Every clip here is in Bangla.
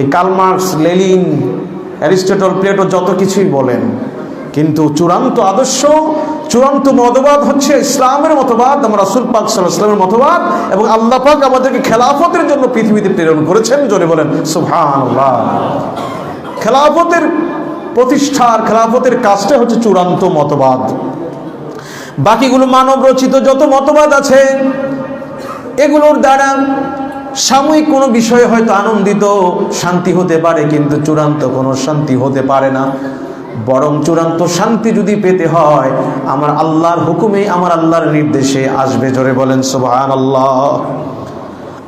এই কালমার্কস লেলিন অ্যারিস্টটল প্লেটো যত কিছুই বলেন, কিন্তু চূড়ান্ত আদর্শ, চূড়ান্ত মতবাদ হচ্ছে ইসলামের মতবাদ, আমরা রাসুল পাক ইসলামের মতবাদ, এবং আল্লাহ পাক আমাদেরকে খেলাফতের জন্য পৃথিবীতে প্রেরণ করেছেন, জোরে বলেন, সুবহানাল্লাহ। খেলাফতের প্রতিষ্ঠার, খেলাফতের কাজটা হচ্ছে চূড়ান্ত মতবাদ। বাকিগুলো মানব রচিত যত মতবাদ আছে, এগুলোর দ্বারা সাময়িক কোনো বিষয়ে হয়তো আনন্দিত শান্তি হতে পারে, কিন্তু চূড়ান্ত কোনো শান্তি হতে পারে না। বরং চূড়ান্ত শান্তি যদি পেতে হয়, আমার আল্লাহর হুকুমে আমার আল্লাহর নির্দেশে আসবে। জোরে বলেন সুবহান আল্লাহ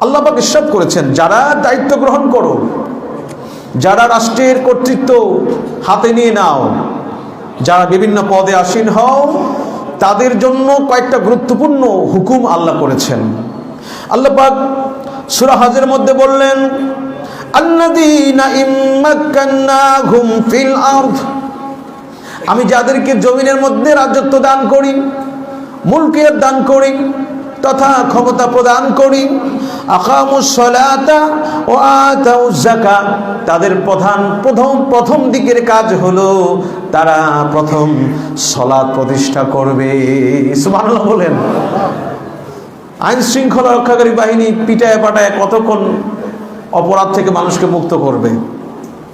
আল্লাহ পাক ইরশাদ করেছেন, যারা দায়িত্ব গ্রহণ করো, যারা রাষ্ট্রের কর্তৃত্ব হাতে নিয়ে নাও, যারা বিভিন্ন পদে আসীন হও, তাদের জন্য কয়েকটা গুরুত্বপূর্ণ হুকুম আল্লাহ করেছেন। আল্লাহ পাক সূরা হাজের মধ্যে বললেন আমি যাদেরকে জমিনের মধ্যে রাজত্ব দান করি, মুলকিয়ত দান করি, তথা ক্ষমতা প্রদান করি ও তাদের প্রধান, প্রথম প্রথম দিকের কাজ হলো তারা প্রথম সলাৎ প্রতিষ্ঠা করবে। সুবহানাল্লাহ বলেন। আইন শৃঙ্খলা রক্ষাকারী বাহিনী পিটায় পাটায় কতক্ষণ অপরাধ থেকে মানুষকে মুক্ত করবে?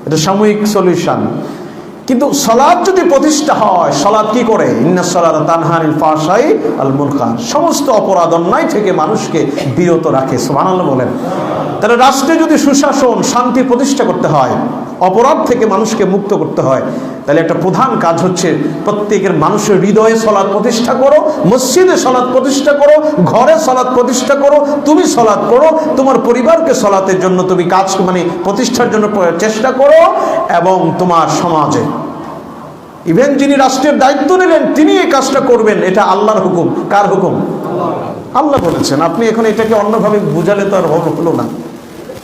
এটা সাময়িক সলিউশন কিন্তু সলাদ যদি প্রতিষ্ঠা হয় সলাদ কি করে? সমস্ত অপরাধ, অন্যায় থেকে মানুষকে বিরত রাখে বলেন। তাহলে রাষ্ট্রে যদি সুশাসন, শান্তি প্রতিষ্ঠা করতে হয় অপরাধ থেকে মানুষকে মুক্ত করতে হয়। তাহলে একটা প্রধান কাজ হচ্ছে প্রত্যেকের মানুষের হৃদয়ে সলাদ প্রতিষ্ঠা করো, মসজিদে সলাদ প্রতিষ্ঠা করো, ঘরে সলাদ প্রতিষ্ঠা করো, তুমি সলাদ করো, তোমার পরিবারকে সলাতের জন্য তুমি কাজ মানে প্রতিষ্ঠার জন্য চেষ্টা করো এবং তোমার সমাজে। ইভেন যিনি রাষ্ট্রের দায়িত্ব নিলেন, তিনি এই কাজটা করবেন। এটা আল্লাহর হুকুম। কার হুকুম? আল্লাহ বলেছেন। আপনি এখন এটাকে অন্যভাবে বুঝালে তো আর হল- না।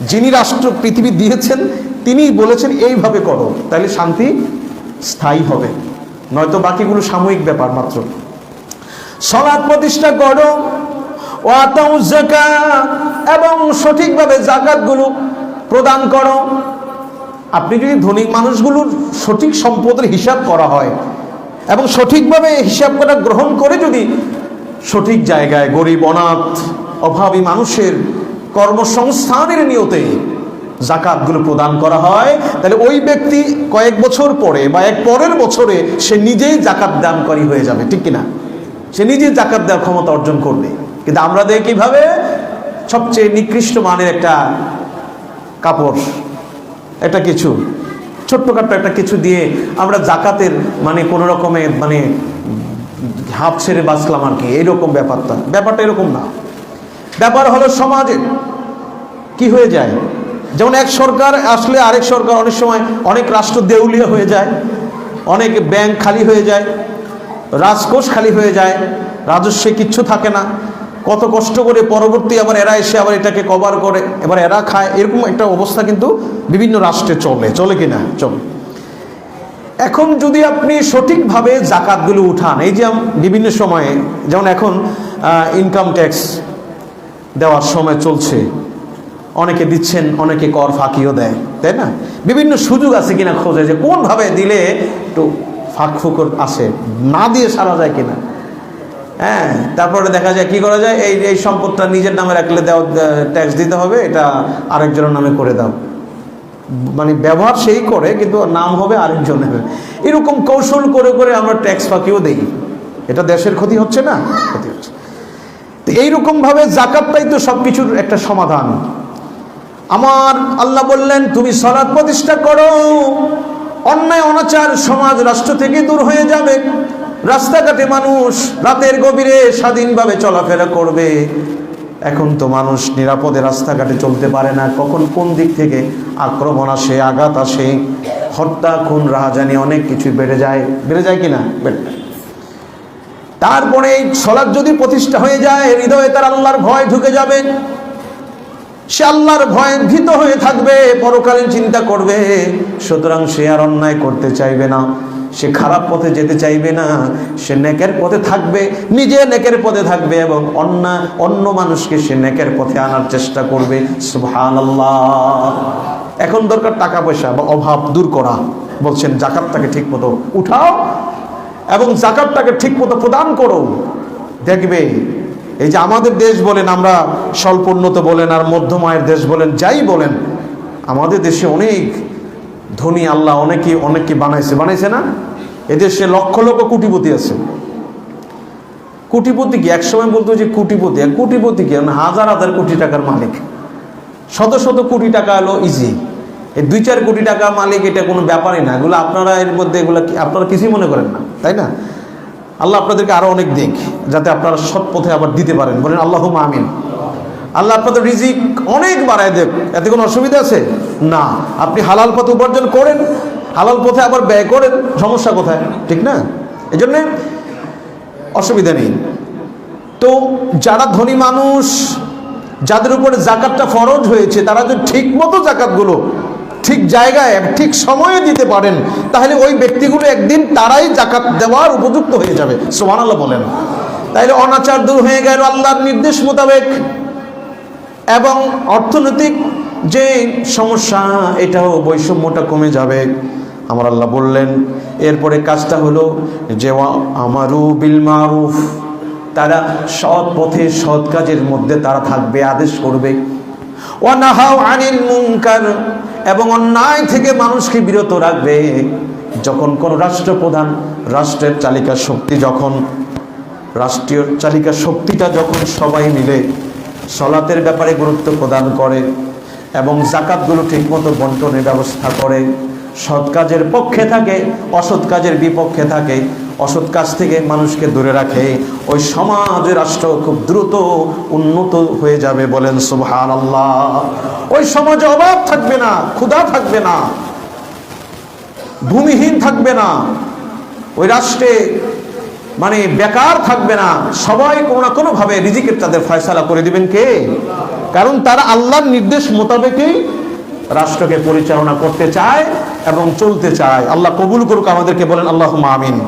যিনি রাষ্ট্র, পৃথিবী দিয়েছেন তিনি বলেছেন, এইভাবে করো, তাহলে শান্তি স্থায়ী হবে। নয়তো বাকিগুলো সাময়িক ব্যাপার মাত্র। সলাৎ প্রতিষ্ঠা করো ও আতাউ যাকাত, এবং সঠিকভাবে জাকাতগুলো প্রদান করো। আপনি যদি ধনী মানুষগুলোর সঠিক সম্পদের হিসাব করা হয়, এবং সঠিকভাবে হিসাব করা গ্রহণ করে যদি সঠিক জায়গায় গরিব, অনাথ, অভাবী মানুষের কর্মসংস্থানের নিয়তে জাকাতগুলো প্রদান করা হয়, তাহলে ওই ব্যক্তি কয়েক বছর পরে বা এক পরের বছরে সে নিজেই জাকাত দানকারী হয়ে যাবে, ঠিক কিনা? সে নিজেই জাকাত দেওয়ার ক্ষমতা অর্জন করবে। কিন্তু আমরা দেয় কীভাবে? সবচেয়ে নিকৃষ্ট মানের একটা কাপড়, একটা কিছু, ছোট্টখাট্ট একটা কিছু দিয়ে আমরা জাকাতের মানে কোনো রকমের মানে হাফ ছেড়ে বাঁচলাম আর কি এইরকম ব্যাপারটা। ব্যাপারটা এরকম না। ব্যাপার হলো সমাজে কি হয়ে যায়? যেমন এক সরকার আসলে আরেক সরকার অনেক সময় অনেক রাষ্ট্র দেউলিয়া হয়ে যায়, অনেক ব্যাংক খালি হয়ে যায়, রাজকোষ খালি হয়ে যায়, রাজস্বে কিচ্ছু থাকে না। কত কষ্ট করে পরবর্তী আবার এরা এসে আবার এটাকে কভার করে, এবার এরা খায়, এরকম একটা অবস্থা কিন্তু বিভিন্ন রাষ্ট্রে চলে চলে কি না চলে। এখন যদি আপনি সঠিকভাবে জাকাতগুলো উঠান, এই যে বিভিন্ন সময়ে, যেমন এখন ইনকাম ট্যাক্স দেওয়ার সময় চলছে অনেকে দিচ্ছেন, অনেকে কর ফাঁকিও দেয়, তাই না? বিভিন্ন সুযোগ আছে কিনা খোঁজে যে কোনভাবে দিলে একটু ফাঁক ফুকর আসে, না দিয়ে সারা যায় কিনা। হ্যাঁ তারপরে দেখা যায় কি করা যায়? এই এই সম্পদটা নিজের নামে রাখলে দেওয়া ট্যাক্স দিতে হবে, এটা আরেকজনের নামে করে দাও। মানে ব্যবহার সেই করে, কিন্তু নাম হবে আরেকজনের। এরকম কৌশল করে করে আমরা ট্যাক্স ফাঁকিও দেই। এটা দেশের ক্ষতি হচ্ছে না? ক্ষতি হচ্ছে। তো এইরকমভাবে জাকাতটাই তো সব কিছুর একটা সমাধান। আমার আল্লাহ বললেন, তুমি সলাৎ প্রতিষ্ঠা করো। অন্যায়, অনাচার সমাজ রাষ্ট্র থেকে দূর হয়ে যাবে। রাস্তাঘাটে মানুষ রাতের গভীরে স্বাধীনভাবে চলাফেরা করবে। এখন তো মানুষ নিরাপদে রাস্তাঘাটে চলতে পারে না। কখন কোন দিক থেকে আক্রমণ আসে, আঘাত আসে, হত্যা, খুন, রাহাজানি অনেক কিছু বেড়ে যায়। বেড়ে যায় কি না বেড়ে তারপরে এই সলাৎ যদি প্রতিষ্ঠা হয়ে যায়, হৃদয়ে তার আল্লাহর ভয় ঢুকে যাবে। সে আল্লাহর ভয়ে ভীত হয়ে থাকবে, পরকালীন চিন্তা করবে। সুতরাং সে আর অন্যায় করতে চাইবে না। সে খারাপ পথে যেতে চাইবে না। সে নেকের পথে থাকবে, নিজে নেকের পথে থাকবে এবং অন্য অন্য মানুষকে সে নেকের পথে আনার চেষ্টা করবে। সুবহানাল্লাহ। এখন দরকার টাকা পয়সা বা অভাব দূর করা। বলছেন, জাকাতটাকে ঠিক মতো উঠাও এবং জাকাতটাকে ঠিক মতো প্রদান করো। দেখবে এই যে আমাদের দেশ বলেন, আমরা স্বল্পোন্নত বলেন আর মধ্যম আয়ের দেশ বলেন, যাই বলেন, আমাদের দেশে অনেক ধনী আল্লাহ অনেকে অনেককে বানাইছে। বানাইছে না? এদেশে লক্ষ লক্ষ কোটিপতি আছে। কোটিপতি কি? একসময় বলতো যে কোটিপতি। কোটিপতি কি? মানে হাজার হাজার কোটি টাকার মালিক। শত শত কোটি টাকা হলো ইজি এই দুই চার কোটি টাকা মালিক, এটা কোনো ব্যাপারই না। এগুলো আপনারা এর মধ্যে এগুলো আপনারা কিছুই মনে করেন না। তাই না? আল্লাহ আপনাদেরকে আরও অনেক দিক যাতে আপনারা সৎ পথে আবার দিতে পারেন। বলেন আল্লাহ আমিন। আল্লাহ আপনাদের রিজিক অনেক বাড়ায় দেখ এতে কোনো অসুবিধা আছে? না। আপনি হালাল পথে উপার্জন করেন, হালাল পথে আবার ব্যয় করেন, সমস্যা কোথায়? ঠিক না? এই জন্যে অসুবিধা নেই। তো যারা ধনী মানুষ, যাদের উপরে জাকাতটা ফরজ হয়েছে, তারা যদি ঠিক মতো জাকাতগুলো ঠিক জায়গায়, ঠিক সময়ে দিতে পারেন, তাহলে ওই ব্যক্তিগুলো একদিন তারাই জাকাত দেওয়ার উপযুক্ত হয়ে যাবে। সোমান আল্লাহ বলেন। তাইলে অনাচার দূর হয়ে গেল আল্লাহর নির্দেশ মোতাবেক। এবং অর্থনৈতিক যে সমস্যা, এটাও বৈষম্যটা কমে যাবে। আমার আল্লাহ বললেন, এরপরে কাজটা হলো যে, ওয়া আমারু বিল মারুফ। তারা সৎ পথে, সৎ কাজের মধ্যে তারা থাকবে, আদেশ করবে। ওয়ানাহাও আনিল মুনকার। এবং অন্যায় থেকে মানুষকে বিরত রাখবে। যখন কোন রাষ্ট্রপ্রধান রাষ্ট্রের চালিকা শক্তি যখন, রাষ্ট্রীয় চালিকা শক্তিটা যখন সবাই মিলে সলাতের ব্যাপারে গুরুত্ব প্রদান করে এবং জাকাতগুলো ঠিকমতো বন্টনের ব্যবস্থা করে, সৎ কাজের পক্ষে থাকে, অসৎ কাজের বিপক্ষে থাকে অসৎ কাজ থেকে মানুষকে দূরে রাখে। ওই সমাজ রাষ্ট্র খুব দ্রুত উন্নত হয়ে যাবে বলেন সুবহান আল্লাহ ওই সমাজে অভাব থাকবে না, ক্ষুধা থাকবে না, ভূমিহীন থাকবে না, ওই রাষ্ট্রে মানে বেকার থাকবে না। সবাই কোনো না কোনো ভাবে রিজিকের তাদের ফয়সালা করে দিবেন কে? কারণ তারা আল্লাহর নির্দেশ মোতাবেকই রাষ্ট্রকে পরিচালনা করতে চায় এবং চলতে চায়। আল্লাহ কবুল করুক আমাদেরকে বলেন আল্লাহ আমিন।